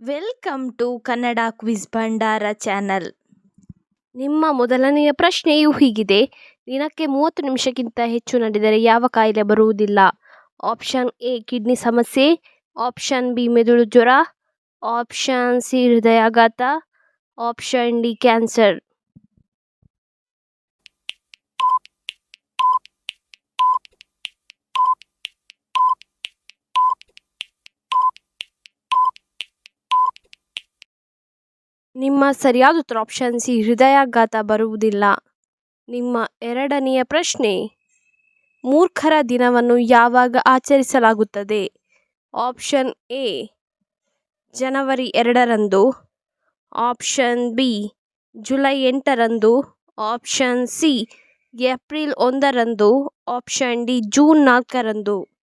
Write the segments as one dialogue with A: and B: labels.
A: Welcome to Kannada quiz Bhandara channel
B: ನಿಮ್ಮ ಮೊದಲನೆಯ ಪ್ರಶ್ನೆಯು ಹೀಗಿದೆ. ದಿನಕ್ಕೆ ಮೂವತ್ತು ನಿಮಿಷಕ್ಕಿಂತ ಹೆಚ್ಚು ನಡೆದರೆ ಯಾವ ಕಾಯಿಲೆ ಬರುವುದಿಲ್ಲ? ಆಪ್ಷನ್ ಎ, ಕಿಡ್ನಿ ಸಮಸ್ಯೆ. ಆಪ್ಷನ್ ಬಿ, ಮೆದುಳು ಜ್ವರ. ಆಪ್ಷನ್ ಸಿ, ಹೃದಯಾಘಾತ. Option D, cancer. ನಿಮ್ಮ ಸರಿಯಾದ ಉತ್ತರ ಆಪ್ಷನ್ ಸಿ ಹೃದಯಾಘಾತ ಬರುವುದಿಲ್ಲ. ನಿಮ್ಮ ಎರಡನೆಯ ಪ್ರಶ್ನೆ, ಮೂರ್ಖರ ದಿನವನ್ನು ಯಾವಾಗ ಆಚರಿಸಲಾಗುತ್ತದೆ? ಆಪ್ಷನ್ ಎ ಜನವರಿ ಎರಡರಂದು. ಆಪ್ಷನ್ ಬಿ ಜುಲೈ ಎಂಟರಂದು. ಆಪ್ಷನ್ ಸಿ ಏಪ್ರಿಲ್ ಒಂದರಂದು. ಆಪ್ಷನ್ ಡಿ ಜೂನ್ ನಾಲ್ಕರಂದು.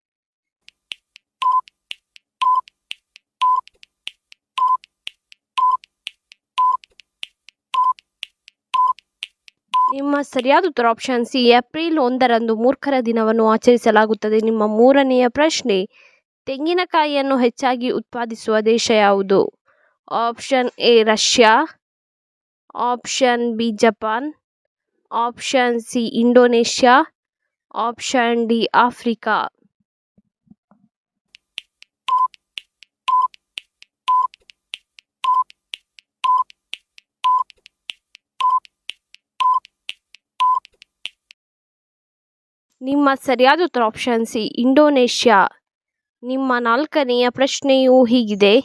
B: ನಿಮ್ಮ ಸರಿಯಾದ ಉತ್ತರ ಆಪ್ಷನ್ ಸಿ ಏಪ್ರಿಲ್ ಒಂದರಂದು ಮೂರ್ಖರ ದಿನವನ್ನು ಆಚರಿಸಲಾಗುತ್ತದೆ. ನಿಮ್ಮ ಮೂರನೆಯ ಪ್ರಶ್ನೆ, ತೆಂಗಿನಕಾಯಿಯನ್ನು ಹೆಚ್ಚಾಗಿ ಉತ್ಪಾದಿಸುವ ದೇಶ ಯಾವುದು? Option A Russia option B Japan option C Indonesia option D Africa ನಿಮ್ಮ ಸರಿಯಾದ ಉತ್ತರ ಆಪ್ಷನ್ ಸಿ, ಇಂಡೋನೇಷ್ಯಾ. ನಿಮ್ಮ ನಾಲ್ಕನೆಯ ಪ್ರಶ್ನೆಯು ಹೀಗಿದೆ.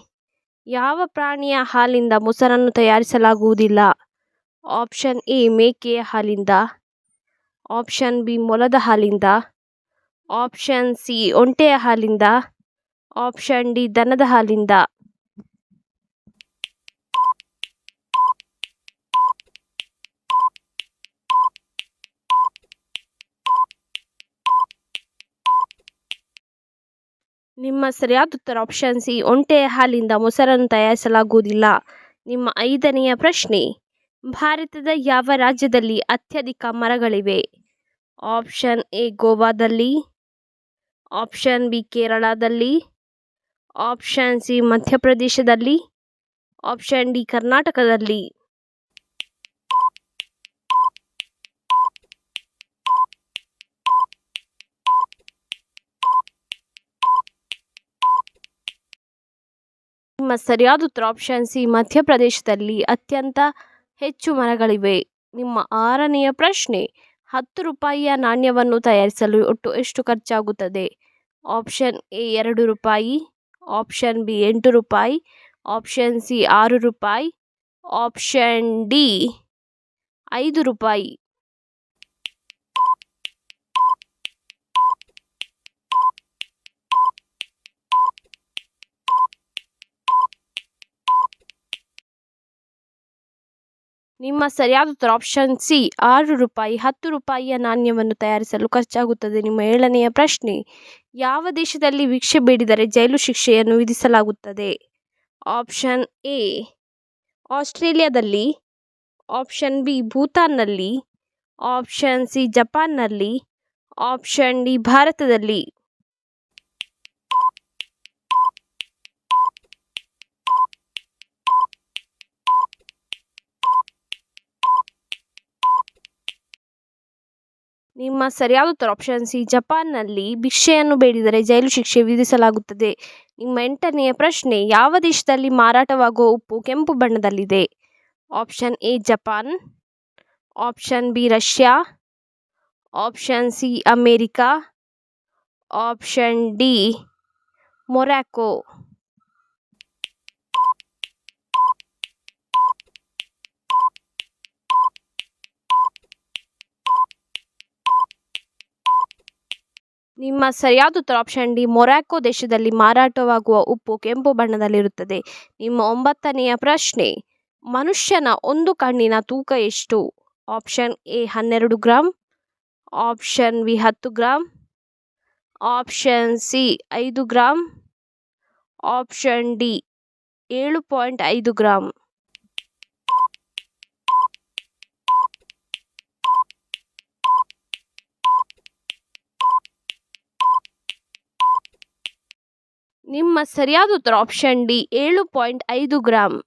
B: ಯಾವ ಪ್ರಾಣಿಯ ಹಾಲಿಂದ ಮೊಸರನ್ನು ತಯಾರಿಸಲಾಗುವುದಿಲ್ಲ? ಆಪ್ಷನ್ ಎ, ಮೇಕೆಯ ಹಾಲಿಂದ. ಆಪ್ಷನ್ ಬಿ, ಮೊಲದ ಹಾಲಿಂದ. ಆಪ್ಷನ್ ಸಿ, ಒಂಟೆಯ ಹಾಲಿಂದ. ಆಪ್ಷನ್ ಡಿ, ದನದ ಹಾಲಿಂದ. ನಿಮ್ಮ ಸರಿಯಾದ ಉತ್ತರ ಆಪ್ಷನ್ ಸಿ ಒಂಟೆಯ ಹಾಲಿಂದ ಮೊಸರನ್ನು ತಯಾರಿಸಲಾಗುವುದಿಲ್ಲ. ನಿಮ್ಮ ಐದನೆಯ ಪ್ರಶ್ನೆ, ಭಾರತದ ಯಾವ ರಾಜ್ಯದಲ್ಲಿ ಅತ್ಯಧಿಕ ಮರಗಳಿವೆ? ಆಪ್ಷನ್ ಎ, ಗೋವಾದಲ್ಲಿ ಆಪ್ಷನ್ ಬಿ, ಕೇರಳದಲ್ಲಿ ಆಪ್ಷನ್ ಸಿ, ಮಧ್ಯಪ್ರದೇಶದಲ್ಲಿ ಆಪ್ಷನ್ ಡಿ, ಕರ್ನಾಟಕದಲ್ಲಿ. ನಿಮ್ಮ ಸರಿಯಾದ ಉತ್ತರ ಆಪ್ಷನ್ ಸಿ ಮಧ್ಯಪ್ರದೇಶದಲ್ಲಿ ಅತ್ಯಂತ ಹೆಚ್ಚು ಮರಗಳಿವೆ. ನಿಮ್ಮ ಆರನೆಯ ಪ್ರಶ್ನೆ, ಹತ್ತು ರೂಪಾಯಿಯ ನಾಣ್ಯವನ್ನು ತಯಾರಿಸಲು ಒಟ್ಟು ಎಷ್ಟು ಖರ್ಚಾಗುತ್ತದೆ? ಆಪ್ಷನ್ ಎ ಎರಡು ರೂಪಾಯಿ, ಆಪ್ಷನ್ ಬಿ ಎಂಟು ರೂಪಾಯಿ, ಆಪ್ಷನ್ ಸಿ ಆರು ರೂಪಾಯಿ, ಆಪ್ಷನ್ ಡಿ ಐದು ರೂಪಾಯಿ. ನಿಮ್ಮ ಸರಿಯಾದ ಉತ್ತರ ಆಪ್ಷನ್ ಸಿ ಆರು ರೂಪಾಯಿ, ಹತ್ತು ರೂಪಾಯಿಯ ನಾಣ್ಯವನ್ನು ತಯಾರಿಸಲು ಖರ್ಚಾಗುತ್ತದೆ. ನಿಮ್ಮ ಏಳನೆಯ ಪ್ರಶ್ನೆ, ಯಾವ ದೇಶದಲ್ಲಿ ಭಿಕ್ಷೆ ಬೇಡಿದರೆ ಜೈಲು ಶಿಕ್ಷೆಯನ್ನು ವಿಧಿಸಲಾಗುತ್ತದೆ? ಆಪ್ಷನ್ ಎ ಆಸ್ಟ್ರೇಲಿಯಾದಲ್ಲಿ. ಆಪ್ಷನ್ ಬಿ ಭೂತಾನ್ನಲ್ಲಿ. ಆಪ್ಷನ್ ಸಿ ಜಪಾನ್ನಲ್ಲಿ. ಆಪ್ಷನ್ ಡಿ ಭಾರತದಲ್ಲಿ. ನಿಮ್ಮ ಸರಿಯಾದ ಉತ್ತರ ಆಪ್ಷನ್ ಸಿ ಜಪಾನ್ನಲ್ಲಿ ಭಿಕ್ಷೆಯನ್ನು ಬೇಡಿದರೆ ಜೈಲು ಶಿಕ್ಷೆ ವಿಧಿಸಲಾಗುತ್ತದೆ. ನಿಮ್ಮ ಎಂಟನೆಯ ಪ್ರಶ್ನೆ, ಯಾವ ದೇಶದಲ್ಲಿ ಮಾರಾಟವಾಗುವ ಉಪ್ಪು ಕೆಂಪು ಬಣ್ಣದಲ್ಲಿದೆ? Option A Japan. Option B Russia. Option C America. Option D Morocco ನಿಮ್ಮ ಸರಿಯಾದ ಉತ್ತರ ಆಪ್ಷನ್ ಡಿ ಮೊರಾಕೊ ದೇಶದಲ್ಲಿ ಮಾರಾಟವಾಗುವ ಉಪ್ಪು ಕೆಂಪು ಬಣ್ಣದಲ್ಲಿರುತ್ತದೆ. ನಿಮ್ಮ ಒಂಬತ್ತನೆಯ ಪ್ರಶ್ನೆ, ಮನುಷ್ಯನ ಒಂದು ಕಣ್ಣಿನ ತೂಕ ಎಷ್ಟು? ಆಪ್ಷನ್ ಎ ಹನ್ನೆರಡು ಗ್ರಾಮ್ ಆಪ್ಷನ್ ಬಿ ಹತ್ತು ಗ್ರಾಮ್ ಆಪ್ಷನ್ ಸಿ ಐದು ಗ್ರಾಮ್ ಆಪ್ಷನ್ ಡಿ ಏಳು ಪಾಯಿಂಟ್ ಐದು ಗ್ರಾಮ್ ನಿಮ್ಮ ಸರಿಯಾದ ಉತ್ತರ ಆಪ್ಷನ್ ಡಿ, ಏಳು ಪಾಯಿಂಟ್ ಐದು ಗ್ರಾಂ.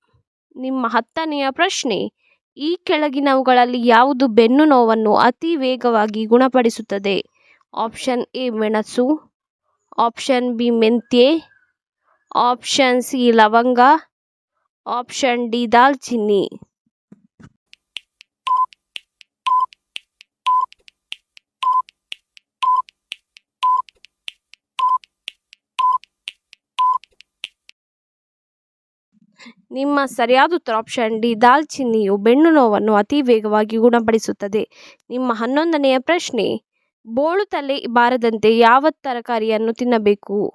B: ನಿಮ್ಮ ಹತ್ತನೆಯ ಪ್ರಶ್ನೆ, ಈ ಕೆಳಗಿನವುಗಳಲ್ಲಿ ಯಾವುದು ಬೆನ್ನು ನೋವನ್ನು ಅತಿ ವೇಗವಾಗಿ ಗುಣಪಡಿಸುತ್ತದೆ? ಆಪ್ಷನ್ ಎ, ಮೆಣಸು. ಆಪ್ಷನ್ ಬಿ, ಮೆಂತ್ಯೆ. ಆಪ್ಷನ್ ಸಿ, ಲವಂಗ. ಆಪ್ಷನ್ ಡಿ, ದಾಲ್ಚಿನ್ನಿ. ನಿಮ್ಮ ಸರಿಯಾದ ಉತ್ತರ ಆಪ್ಷನ್ ಡಿ, ದಾಲ್ಚಿನ್ನಿಯು ಬೆನ್ನು ನೋವನ್ನು ಅತಿ ವೇಗವಾಗಿ ಗುಣಪಡಿಸುತ್ತದೆ. ನಿಮ್ಮ ಹನ್ನೊಂದನೆಯ ಪ್ರಶ್ನೆ, ಬೋಳು ತಲೆ ಬಾರದಂತೆ ಯಾವ ತರಕಾರಿಯನ್ನು ತಿನ್ನಬೇಕು?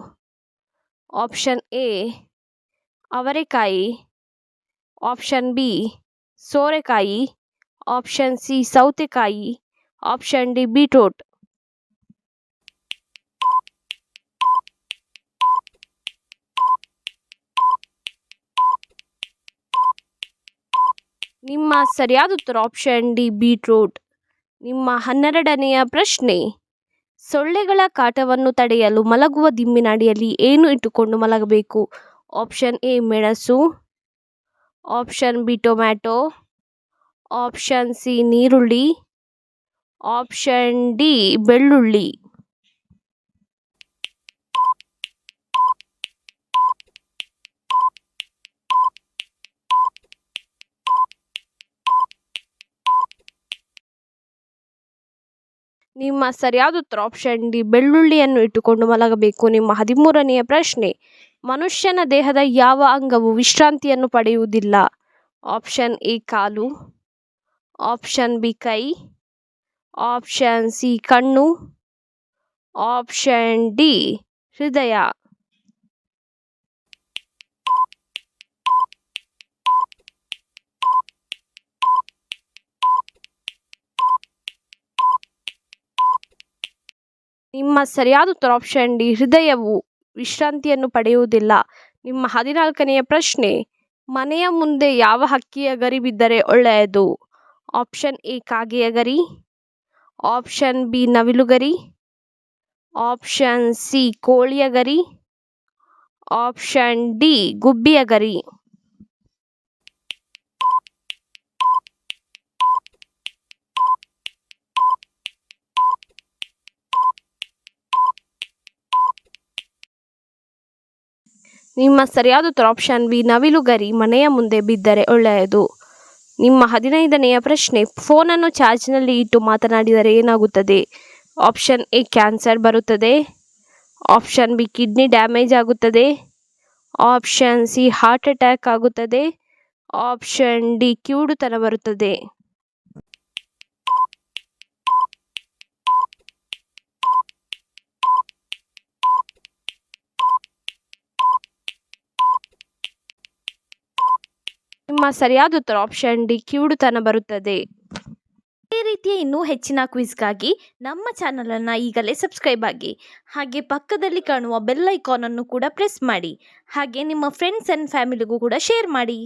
B: ಆಪ್ಷನ್ ಎ, ಅವರೆಕಾಯಿ. ಆಪ್ಷನ್ ಬಿ, ಸೋರೆಕಾಯಿ. ಆಪ್ಷನ್ ಸಿ, ಸೌತೆಕಾಯಿ. Option D, beetroot. ನಿಮ್ಮ ಸರಿಯಾದ ಉತ್ತರ ಆಪ್ಷನ್ ಡಿ ಬೀಟ್ರೂಟ್ ನಿಮ್ಮ ಹನ್ನೆರಡನೆಯ ಪ್ರಶ್ನೆ, ಸೊಳ್ಳೆಗಳ ಕಾಟವನ್ನು ತಡೆಯಲು ಮಲಗುವ ದಿಂಬಿನ ಅಡಿಯಲ್ಲಿ ಏನು ಇಟ್ಟುಕೊಂಡು ಮಲಗಬೇಕು? ಆಪ್ಷನ್ ಎ ಮೆಣಸು. Option B tomato option C ನೀರುಳ್ಳಿ. ಆಪ್ಷನ್ ಡಿ ಬೆಳ್ಳುಳ್ಳಿ. ನಿಮ್ಮ ಸರಿಯಾದ ಉತ್ತರ ಆಪ್ಷನ್ ಡಿ ಬೆಳ್ಳುಳ್ಳಿಯನ್ನು ಇಟ್ಟುಕೊಂಡು ಮಲಗಬೇಕು. ನಿಮ್ಮ ಹದಿಮೂರನೆಯ ಪ್ರಶ್ನೆ, ಮನುಷ್ಯನ ದೇಹದ ಯಾವ ಅಂಗವು ವಿಶ್ರಾಂತಿಯನ್ನು ಪಡೆಯುವುದಿಲ್ಲ? ಆಪ್ಷನ್ ಎ ಕಾಲು. ಆಪ್ಷನ್ ಬಿ ಕೈ. ಆಪ್ಷನ್ ಸಿ ಕಣ್ಣು. ಆಪ್ಷನ್ ಡಿ ಹೃದಯ. ನಿಮ್ಮ ಸರಿಯಾದ ಉತ್ತರ ಆಪ್ಷನ್ ಡಿ ಹೃದಯವು ವಿಶ್ರಾಂತಿಯನ್ನು ಪಡೆಯುವುದಿಲ್ಲ. ನಿಮ್ಮ ಹದಿನಾಲ್ಕನೆಯ ಪ್ರಶ್ನೆ, ಮನೆಯ ಮುಂದೆ ಯಾವ ಹಕ್ಕಿಯ ಗರಿ ಬಿದ್ದರೆ ಒಳ್ಳೆಯದು? ಆಪ್ಷನ್ ಎ ಕಾಗೆಯ ಗರಿ. ಆಪ್ಷನ್ ಬಿ ನವಿಲುಗರಿ ಆಪ್ಷನ್ ಸಿ ಕೋಳಿಯ ಗರಿ. ಆಪ್ಷನ್ ಡಿ ಗುಬ್ಬಿಯ ಗರಿ. ನಿಮ್ಮ ಸರಿಯಾದ ಉತ್ತರ ಆಪ್ಷನ್ ಬಿ ನವಿಲುಗರಿ ಮನೆಯ ಮುಂದೆ ಬಿದ್ದರೆ ಒಳ್ಳೆಯದು. ನಿಮ್ಮ ಹದಿನೈದನೆಯ ಪ್ರಶ್ನೆ ಫೋನನ್ನು ಚಾರ್ಜ್ನಲ್ಲಿ ಇಟ್ಟು ಮಾತನಾಡಿದರೆ ಏನಾಗುತ್ತದೆ? ಆಪ್ಷನ್ ಎ ಕ್ಯಾನ್ಸರ್ ಬರುತ್ತದೆ. ಆಪ್ಷನ್ ಬಿ ಕಿಡ್ನಿ ಡ್ಯಾಮೇಜ್ ಆಗುತ್ತದೆ. ಆಪ್ಷನ್ ಸಿ ಹಾರ್ಟ್ ಅಟ್ಯಾಕ್ ಆಗುತ್ತದೆ. ಆಪ್ಷನ್ ಡಿ ಕಿವುಡುತನ ಬರುತ್ತದೆ. ನಿಮ್ಮ ಸರಿಯಾದ ಉತ್ತರ ಆಪ್ಷನ್ ಡಿ ಕಿವುಡುತನ ಬರುತ್ತದೆ.
A: ಇದೇ ರೀತಿಯ ಇನ್ನೂ ಹೆಚ್ಚಿನ ಕ್ವಿಸ್ಗಾಗಿ ನಮ್ಮ ಚಾನಲನ್ನು ಈಗಲೇ ಸಬ್ಸ್ಕ್ರೈಬ್ ಆಗಿ, ಹಾಗೆ ಪಕ್ಕದಲ್ಲಿ ಕಾಣುವ ಬೆಲ್ ಐಕಾನನ್ನು ಕೂಡ ಪ್ರೆಸ್ ಮಾಡಿ, ಹಾಗೆ ನಿಮ್ಮ ಫ್ರೆಂಡ್ಸ್ ಆ್ಯಂಡ್ ಫ್ಯಾಮಿಲಿಗೂ ಕೂಡ ಶೇರ್ ಮಾಡಿ.